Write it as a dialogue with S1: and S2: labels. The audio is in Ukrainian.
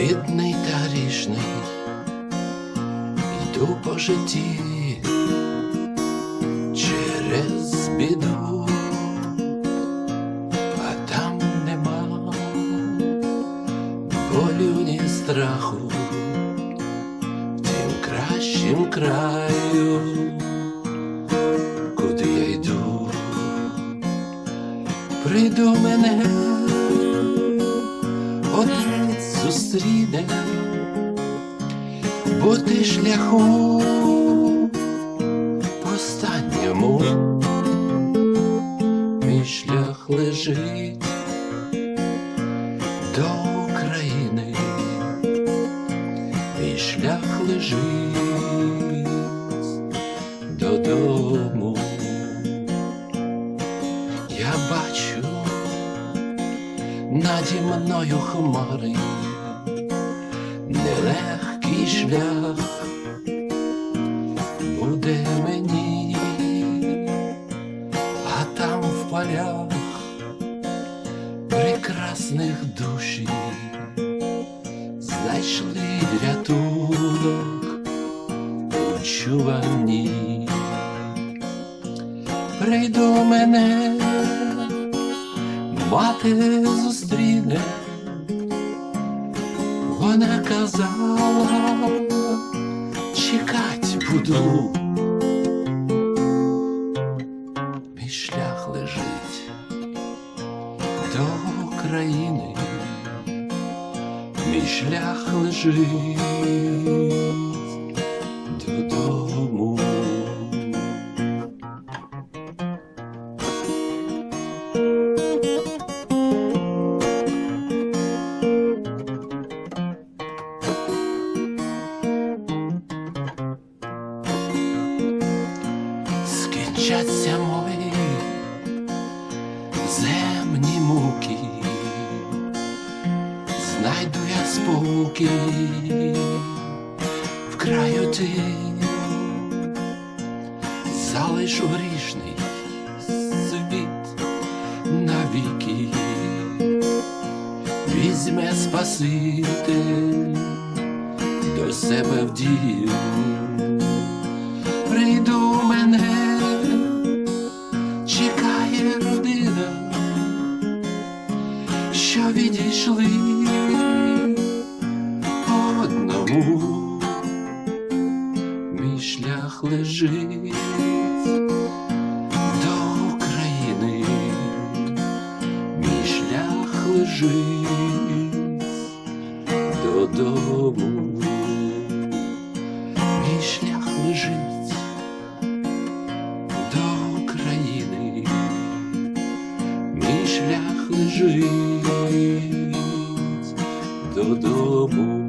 S1: бідний та грішний, йду по житті через біду, а там нема болю ні страху, тим кращим краю, куди я йду, прийду мене, отець зустріне, бо ти шляху останньому. Мій шлях лежить до України, мій шлях лежить додому. Я бачу наді мною хмари, нелегкий шлях. Буде мені, а там в полях прекрасних душі. Знайшли рятунок у чуванні. Прийду мене, мати зустріне, вона казала, чекать буду. Мій шлях лежить до України, мій шлях лежить скінчаться мої земні муки, знайду я спокій в краю ти, залишу грішний світ навіки, візьме Спаситель до себе в дім лежить до України, мій шлях лежить додому. Мій шлях лежить до України, мій шлях лежить додому.